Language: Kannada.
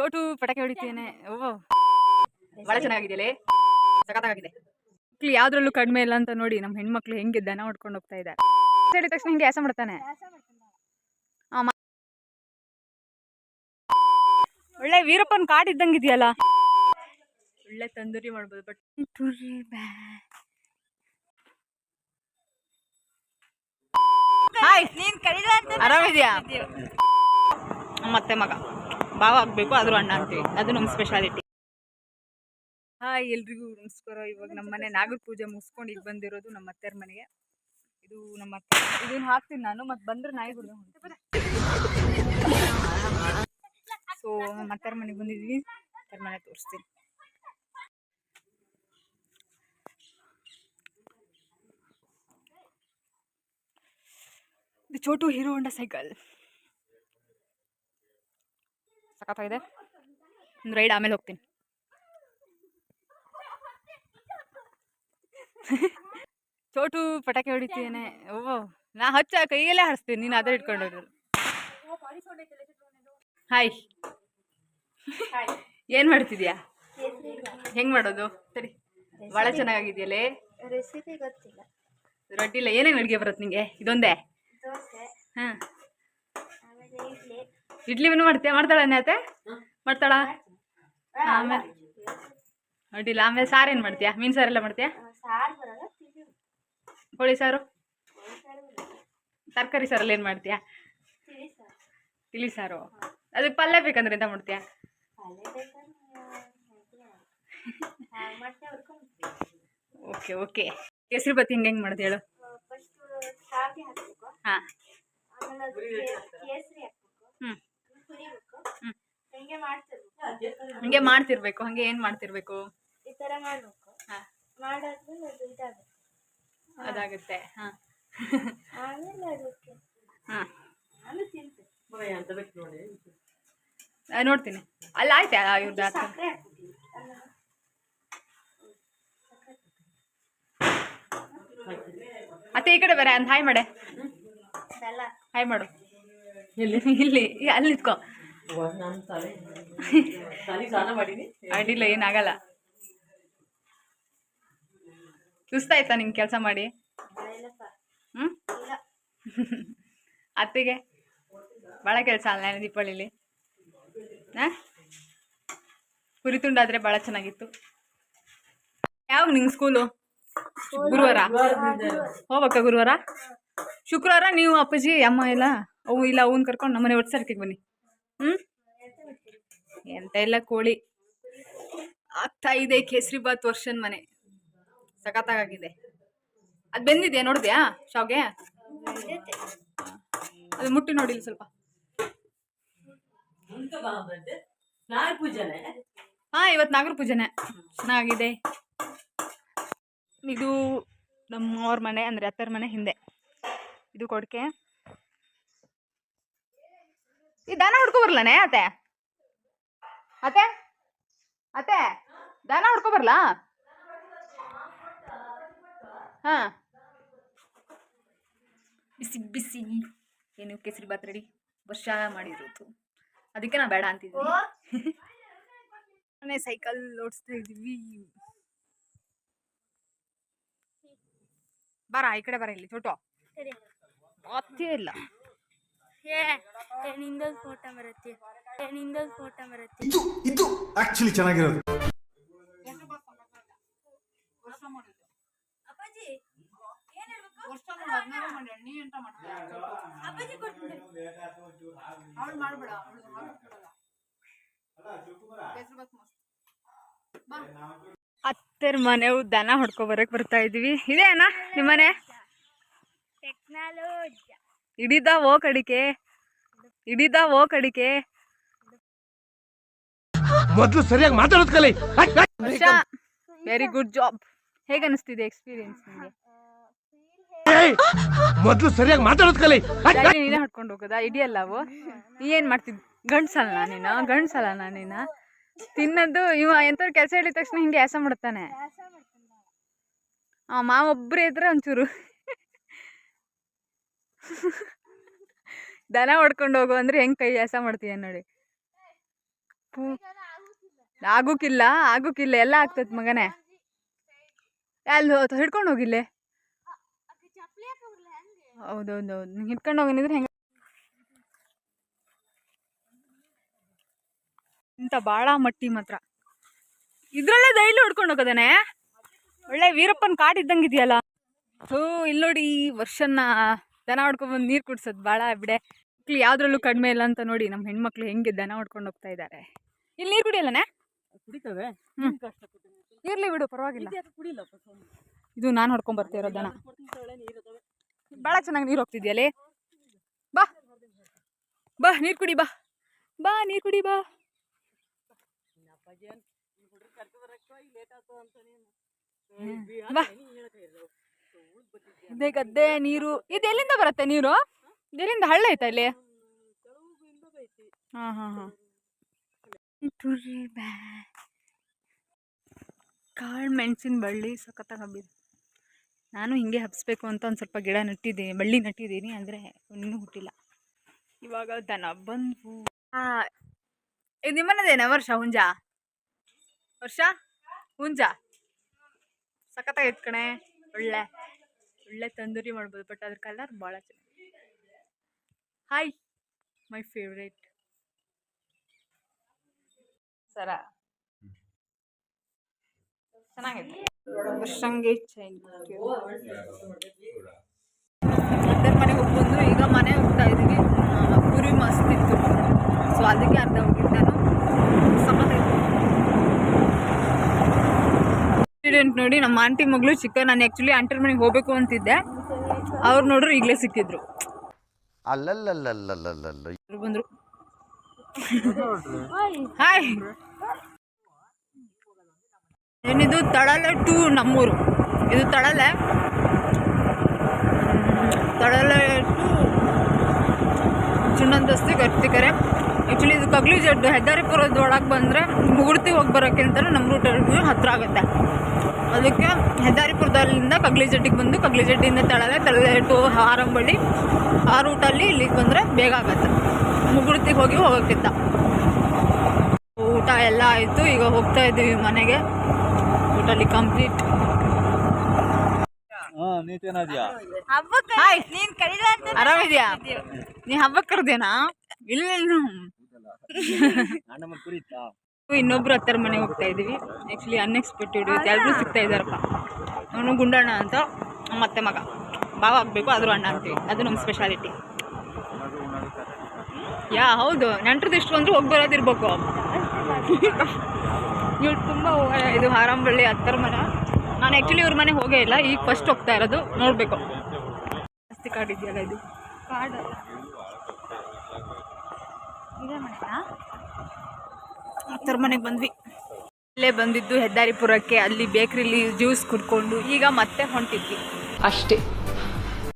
ಚೋಟು ಪಟಾಕಿ ಹೊಡಿತೇನೆ. ಓ ಬಹಳ ಚೆನ್ನಾಗಿದೆಯಲ್ಲ? ಸಖತ್ತಾಗಿದೆ ಮಕ್ಳು ಯಾವ್ದ್ರಲ್ಲೂ ಕಡಿಮೆ ಇಲ್ಲ ಅಂತ ನೋಡಿ ನಮ್ಮ ಹೆಣ್ಮಕ್ಳು ಹೆಂಗೆ ದನ ಹೊಡ್ಕೊಂಡು ಹೋಗ್ತಾ ಇದ್ದಾರೆ. ಹೇಳಿದ ತಕ್ಷಣ ಹಿಂಗೆ ಆಸ ಮಾಡ್ತಾನೆ. ಒಳ್ಳೆ ವೀರಪ್ಪನ್ ಕಾಡ್ ಇದ್ದಂಗೆ ಇದೆಯಲ್ಲ ಒಳ್ಳೆ ತಂದೂರಿ ಮಾಡ್ಬೋದು ಬಟ್ ಹಾಯ್ ನೀನ್ ಕರೀದ ಅಂತ ಆರಾಮಿದ್ಯಾ? ಮತ್ತೆ ಮಗ. ಭಾವ ಆಗ್ಬೇಕು, ಆದರೂ ಅಣ್ಣ ಅಂತೀವಿ ಅದು ನಮ್ಮ ಸ್ಪೆಷಾಲಿಟಿ ಹಾಯ್, ಎಲ್ರಿಗೂ ನಮಸ್ಕಾರ. ಇವಾಗ ನಮ್ಮ ಮನೆ ನಾಗರ ಪೂಜೆ ಮುಗಿಸ್ಕೊಂಡು ಈಗ ಬಂದಿರೋದು ನಮ್ಮ ಅತ್ತೆಯರ ಮನೆಗೆ. ಇದು ನಮ್ಮ ಅತ್ತೆ. ಇದನ್ನ ಹಾಕ್ತೀನಿ ನಾನು, ಮತ್ತೆ ಬಂದ್ರೆ ನಾಯಿ ಗುರು ಸೊ ನಮ್ಮ ಅತ್ತೆಯರ ಮನೆಗೆ ಬಂದಿದ್ವಿ. ಅತ್ತೆಯರ ಮನೆ ತೋರಿಸ್ತೀನಿ. ಇದು ಚೋಟು ಹೀರೋ ಹೊಂಡ ಸೈಕಲ್. ಸಖತ್ತಾಗಿದೆ. ಒಂದು ರೈಡ್ ಆಮೇಲೆ ಹೋಗ್ತೀನಿ. ಚೋಟು ಪಟಾಕಿ ಹೊಡಿತೀನಿ ಓ ನಾ ಹಚ್ಚ ಕೈಯಲ್ಲೇ ಹಾರಿಸ್ತೀನಿ ನೀನು ಅದೇ ಇಟ್ಕೊಂಡು ಹಾಯ್ ಏನು ಮಾಡ್ತಿದ್ಯಾ? ಹೆಂಗ್ ಮಾಡೋದು? ಸರಿ ಭಾಳ ಚೆನ್ನಾಗಿದೆಯಲ್ಲೇ? ರೆಸಿಪಿ ಗೊತ್ತಿಲ್ಲ. ರೊಟ್ಟಿಲ್ಲ ಏನೇನು ಅಡುಗೆ ಬರುತ್ತೆ ನಿಂಗೆ? ಇದೊಂದೇ? ಹಾಂ. ಇಡ್ಲಿನೂ ಮಾಡ್ತೀಯಾ ಮಾಡ್ತಾಳ ಅತ್ತೆ ಮಾಡ್ತಾಳ? ಆಮೇಲೆ ಅಡ್ಡಿಲ್ಲ ಆಮೇಲೆ ಸಾರು ಏನು ಮಾಡ್ತೀಯಾ? ಮೀನು ಸಾರೆಲ್ಲ ಮಾಡ್ತೀಯಾ? ಕೋಳಿ ಸಾರು? ತರಕಾರಿ ಸಾರಲ್ಲಿ ಏನು ಮಾಡ್ತೀಯಾ? ತಿಳಿ ಸಾರು. ಅದಕ್ಕೆ ಪಲ್ಯ ಬೇಕಂದ್ರೆ ಎಂತ ಮಾಡ್ತೀಯಾ? Okay okay. ಕೇಸರಿ ಬತ್ತಿ ಹಿಂಗೆ ಹೆಂಗೆ ಮಾಡ್ತೀಯ ಹೇಳು? ಹಾಂ ಆಮೇಲೆ ಅದು ಕೇ- ಕೇಸರಿ ಹಾಕ್ಬೇಕು ಹ್ಞೂ ಹುರಿಬೇಕು ಹ್ಮ್. ಹಂಗೆ ಮಾಡ್ತಿರ್ಬೇಕು ಹಂಗೆ ಮಾಡ್ತಿರ್ಬೇಕು ಹಂಗೆ ಏನು ಮಾಡ್ತಿರ್ಬೇಕು? ಈ ಥರ ಮಾಡ್ಬೇಕು. ಹಾಂ. ಮಾಡಾದ್ಮೇಲೆ ಅದು ಇದಾಗುತ್ತೆ. ಅದಾಗುತ್ತೆ ಹಾ. ಆಮೇಲೆ ಅದಕ್ಕೆ ಹಾಂ. ಆಮೇಲೆ ನೋಡ್ತೀನಿ. ಅಲ್ಲ ಆಯ್ತಾ ಇವ್ರದ್ದು ಅತ್ತೆ ಈ ಕಡೆ ಬರ ಅಂತ ಹಾಯ್ ಮಾಡೆ. ಹಾಯ್ ಮಾಡು. ಇಲ್ಲಿ ಇಲ್ಲಿ ಅಲ್ಲಿ ನಿಂತ್ಕೊ. ಅಡ್ಡಿಲ್ಲ, ಏನಾಗಲ್ಲ. ಸುಸ್ತಾಯ್ತಾ ನಿಂಗೆ ಕೆಲಸ ಮಾಡಿ? ಹ್ಮ್? ಅತ್ತಿಗೆ? ಭಾಳ ಕೆಲಸ ಅಲ್ಲ ದೀಪಾವಳಿಲಿ? ಹಾಂ? ಹುರಿತುಂಡಾದರೆ ಭಾಳ ಚೆನ್ನಾಗಿತ್ತು. ಯಾವಾಗ ನಿಂಗೆ ಸ್ಕೂಲು? ಗುರುವಾರ? ಹೋಗಕ್ಕ ಗುರುವಾರ? ಶುಕ್ರವಾರ? ನೀವು ಅಪ್ಪಾಜಿ, ಅಮ್ಮ ಇಲ್ಲ ಅವು ಇಲ್ಲ ಅವನ್ನ ಕರ್ಕೊಂಡು ನಮ್ಮನೆ ಒಟ್ಟು ಸರ್ಕಿಗೆ ಬನ್ನಿ. ಹ್ಞೂ ಎಂತ ಇಲ್ಲ ಕೋಳಿ. ಆಗ್ತಾ ಇದೆ ಕೇಸರಿ ಬಾತ್ ವರ್ಷನ್ ಮನೆ. ಸಖತ್ತಾಗಿದೆ ಅದು ಬೆಂದಿದೆಯಾ? ನೋಡಿದ್ಯಾ ಶಾವ್ಗೆ? ಅದು ಮುಟ್ಟಿ ನೋಡಿಲ್ಲ ಸ್ವಲ್ಪ. ಹಾ ಇವತ್ತು ನಾಗರ ಪೂಜೆನೆ. ಚೆನ್ನಾಗಿದೆ. ಇದು ನಮ್ಮವ್ರ ಮನೆ, ಅಂದರೆ ಅತ್ತರ ಮನೆ ಹಿಂದೆ. ಇದು ಕೊಡ್ಕೆ. ಈ ದನ ಹುಡ್ಕೊ ಬರ್ಲಾನೆ ಅತ್ತೆ? ಅತ್ತೆ? ಅತ್ತೆ? ದನ ಹುಡ್ಕೊ ಬರ್ಲಾ ಹಾ. ಬಿಸಿ ಬಿಸಿ. ಏನು ಕೇಸರಿ ಬಾತ್ ರೆಡಿ? ವರ್ಷ ಮಾಡಿರೋದು. ಅದಕ್ಕೆ ನಾ ಬೇಡ ಅಂತಿದ್ವಿ ಸೈಕಲ್ ಓಡಿಸ್ತಾ ಇದೀವಿ ಬರ ಈ ಕಡೆ ಬರ ಇಲ್ಲಿ ಚೋಟೋ. ಗೊತ್ತೇ ಇಲ್ಲ. ನಿಂದೊಂದು ಫೋಟೋ ಬರುತ್ತೆ ಏ, ನಿಂದೊಂದು ಫೋಟೋ ಬರುತ್ತೆ ಇದು ಇದು ಆಕ್ಚುಲಿ ಚೆನ್ನಾಗಿರೋದು. ಅಪ್ಪಾಜಿ ಏನ್ ಹೇಳ್ಬೇಕು? ಅಪ್ಪಾಜಿ ಕೊಡ್ತೀನಿ. ಹತ್ತರ ಮನೆವು ದನ ಹೊಡ್ಕೊ ಬರಕ್ ಬರ್ತಾ ಇದೀವಿ. ಇದೇನಾ ಅಣ್ಣ ನಿಮ್ಮನೆ? ಟೆಕ್ನಾಲಜಿ ಹಿಡಿದ ಓ ಕಡಿಕೆ ಹಿಡಿದ ಓ ಕಡಿಕೆ ಮೊದಲು ಸರಿಯಾಗಿ ಮಾತಾಡೋದು ಕಲಿ. ವೆರಿ ಗುಡ್ ಜಾಬ್ ಹೇಗೆ ಅನಿಸ್ತಿದೆ ಎಕ್ಸ್ಪೀರಿಯನ್ಸ್ ನಿಮಗೆ ಮೊದಲು ಸರಿಯಾಗಿ ಮಾತಾಡೋದು ಕಲಿ. ನೀನೇ ಹೊಡ್ಕೊಂಡು ಹೋಗೋದಾ? ಹಿಡಿಯಲ್ಲ ಅವು? ನೀ ಏನು ಮಾಡ್ತಿದ್ ಗಂಡ್ಸಲ್ಲ ನೀನು? ಗಂಡ್ಸಲ್ಲ ನೀನ? ತಿನ್ನೋದು ಇವ ಎಂಥವ್ರು ಕೆಲಸ ಹೇಳಿದ ತಕ್ಷಣ ಹಿಂಗೆ ಆಸ ಮಾಡ್ತಾನೆ ಆ ಮಾವ ಒಬ್ಬರೇ ಇದ್ರೆ ಒಂಚೂರು ದನ ಹೊಡ್ಕೊಂಡು ಹೋಗು ಅಂದ್ರೆ ಹೆಂಗೆ ಕೈ ಆಸ ಮಾಡ್ತೀಯ ನೋಡಿ. ಆಗೋಕ್ಕಿಲ್ಲ ಆಗೋಕ್ಕಿಲ್ಲ ಎಲ್ಲ ಆಗ್ತೈತೆ ಮಗನೇ. ಅಲ್ಲಿ ಹಿಡ್ಕೊಂಡು ಹೋಗಿಲ್ಲೇ ಹೌದೌದೌದು, ನೀನು ಹಿಡ್ಕೊಂಡು ಹೋಗಿನಿದ್ರೆ ಹೆಂಗೆ ಇಂಥ ಭಾಳ ಮಟ್ಟಿ ಮಾತ್ರ. ಇದ್ರಲ್ಲೇ ಡೈಲಿ ಹೊಡ್ಕೊಂಡು ಹೋಗೋದಾನೆ ಒಳ್ಳೆ ವೀರಪ್ಪನ ಕಾಡ್ ಇದ್ದಂಗೆ ಇದೆಯಲ್ಲ. ಹೋ, ಇಲ್ಲಿ ನೋಡಿ ದನ ಹೊಡ್ಕೊಂಡ್ಬಂದು ನೀರು ಕುಡ್ಸೋದು ಭಾಳ ಬಿಡೆ. ಮಕ್ಳು ಯಾವ್ದ್ರಲ್ಲೂ ಕಡಿಮೆ ಇಲ್ಲ ಅಂತ ನೋಡಿ ನಮ್ಮ ಹೆಣ್ಮಕ್ಳು ಹೆಂಗೆ ದನ ಹೊಡ್ಕೊಂಡು ಹೋಗ್ತಾ ಇದ್ದಾರೆ ಇಲ್ಲಿ ನೀರು ಕುಡಿಯಲ್ಲನೆ? ಕುಡಿತವೆ. ಇರಲಿ ಬಿಡು ಪರವಾಗಿಲ್ಲ. ಇದು ನಾನು ಹೊಡ್ಕೊಂಡ್ ಬರ್ತಿರೋ ದನ. ಭಾಳ ಚೆನ್ನಾಗಿ ನೀರು ಹೋಗ್ತಿದ್ಯಾಲೆ ಬಾ. ಬಾ ನೀರು ಕುಡಿ ಬಾ. ಬಾ ನೀರು ಕುಡಿ ಬಾ. ಬಾ ಇದೇ ಗದ್ದೆ ನೀರು ಇದು ಎಲ್ಲಿಂದ ಬರುತ್ತೆ ನೀರು? ಇದೆಲ್ಲಿಂದ ಹಳ್ಳ ಐತಾ ಇಲ್ಲಿ? ಹಾಂ ಹಾಂ ಹಾಂ. ಕಾಳು ಮೆಣಸಿನ ಬಳ್ಳಿ ಸಖತ್ತಾಗಿ ಹಬ್ಬಿದೆ. ನಾನು ಹಿಂಗೆ ಹಬ್ಬಿಸ್ಬೇಕು ಅಂತ ಒಂದು ಸ್ವಲ್ಪ ಗಿಡ ನೆಟ್ಟಿದ್ದೀನಿ ಬಳ್ಳಿ ನೆಟ್ಟಿದ್ದೀನಿ ಅಂದರೆ ಇನ್ನೂ ಹುಟ್ಟಿಲ್ಲ. ಇವಾಗ ದನ ಬಂದು ಇದು ನಿಮ್ಮನ್ನದೇನ ವರ್ಷ ಹುಂಜ? ವರ್ಷ? ಹುಂಜ? ಸಖತ್ತಾಗಿತ್ತು ಕಣೆ. ಒಳ್ಳೆ ಒಳ್ಳೆ ತಂದೂರಿ ಮಾಡ್ಬೋದು ಬಟ್ ಅದ್ರ ಕಲರ್ ಭಾಳ ಚೆನ್ನಾಗಿ ಹಾಯ್ ಮೈ ಫೇವ್ರೇಟ್ ಸರ. ಚೆನ್ನಾಗೈತೆ. ವರ್ಷಂಗೆ ಚೈನ್. ಅದರ ಮನೆಗೆ ಹೋಗ್ಬಂದು ಈಗ ಮನೆ ಹೋಗ್ತಾ ಇದ್ದೀವಿ. ಪುರಿ ಮಸ್ತ್ ಇತ್ತು. ಸೊ ಅದಕ್ಕೆ ಅರ್ಧ ಹೋಗಿದ್ದು ನಾನು. ಇನ್ಸಿಡೆಂಟ್ ನೋಡಿ ನಮ್ಮ ಆಂಟಿ ಮಗಳು ಚಿಕ್ಕ ನಾನು ಆ್ಯಕ್ಚುಲಿ ಆಂಟಿ ಮನೆಗೆ ಹೋಗಬೇಕು ಅಂತಿದ್ದೆ. ಅವ್ರು ನೋಡ್ರು ಈಗಲೇ ಸಿಕ್ಕಿದ್ರು. ಬಂದರು. ಹಾಯ್ ಏನಿದು ತಳಲೆ ಟು ನಮ್ಮೂರು. ಇದು ತಳಲೆ. ತಳಲೆ ಟು ಚುಣ್ಣಂದಸ್ತಿ ಗರ್ತಿಕರೆ ಆ್ಯಕ್ಚುಲಿ ಇದು ಕಗ್ಲಿ ಜಡ್ಡು. ಹೆದ್ದಾರಿಪುರದ ಒಳಗೆ ಬಂದರೆ ಮುಗುಡ್ತಿ ಹೋಗಿ ಬರೋಕ್ಕಿಂತ ನಮ್ಮ ರೂಟ್ ಹತ್ತಿರ ಆಗುತ್ತೆ. ಅದಕ್ಕೆ ಹೆದ್ದಾರಿಪುರದಲ್ಲಿಂದ ಕಗ್ಲಿ ಜಡ್ಡಿಗೆ ಬಂದು ಕಗ್ಲಿ ಜಡ್ಡಿಯಿಂದ ತಳಲೆ ತಳಲೆ ಟು ಆರಂಬಳ್ಳಿ ಆ ರೂಟಲ್ಲಿ ಇಲ್ಲಿಗೆ ಬಂದರೆ ಬೇಗ ಆಗುತ್ತೆ. ಮುಗುಡ್ತಿಗೆ ಹೋಗಿ ಹೋಗೋಕ್ಕಿಂತ. ಊಟ ಎಲ್ಲ ಆಯಿತು. ಈಗ ಹೋಗ್ತಾ ಇದ್ದೀವಿ ಮನೆಗೆ. ಊಟಲ್ಲಿ ಕಂಪ್ಲೀಟ್ ಹಾಯ್ ನೀನ್ ಕರೀಲ ಆರಾಮಿದ್ಯಾ? ನೀ ಹಬ್ಬಕ್ಕೆ ಕರ್ದೇನಾ ಇಲ್ಲ. ಇನ್ನೊಬ್ರು ಹತ್ತರ ಮನೆ ಹೋಗ್ತಾ ಇದೀವಿ ಆಕ್ಚುಲಿ ಅನ್ಎಕ್ಸ್ಪೆಕ್ಟೆಡ್ ಎಲ್ಲರೂ ಸಿಗ್ತಾ ಇದ್ದಾರಪ್ಪ. ಅವನು ಗುಂಡಣ್ಣ ಅಂತ ಮತ್ತೆ ಮಗ. ಬಾವ ಆಗಬೇಕು ಆದರೂ ಅಣ್ಣ ಅಂತೀವಿ. ಅದು ನಮ್ಮ ಸ್ಪೆಷಾಲಿಟಿ ಯಾ ಹೌದು. ನೆಂಟ್ರದ್ದು ಎಷ್ಟು ಬಂದರೂ ಹೋಗಿ ಬರೋದಿರ್ಬೇಕು ಇವ್ರು ತುಂಬ ಇದು ಹಾರಂಬಳ್ಳಿ ಹತ್ತರ ಮನೆ. ನಾನು ಆ್ಯಕ್ಚುಲಿ ಇವ್ರ ಮನೆ ಹೋಗೇ ಇಲ್ಲ. ಈಗ ಫಸ್ಟ್ ಹೋಗ್ತಾ ಇರೋದು. ನೋಡ್ಬೇಕು. ಜಾಸ್ತಿ ಕಾರ್ಡ್ ಇದೆಯಲ್ಲ ಇದು? ಕಾರ್ಡ್ ಹತ್ತರ ಮನೆಗೆ ಬಂದ್ವಿ. ಅಲ್ಲೇ ಬಂದಿದ್ದು ಹೆದ್ದಾರಿಪುರಕ್ಕೆ ಅಲ್ಲಿ ಬೇಕ್ರಿಲಿ ಜ್ಯೂಸ್ ಕುಡ್ಕೊಂಡು ಈಗ ಮತ್ತೆ ಹೊಂಟಿದ್ವಿ. ಅಷ್ಟೇ.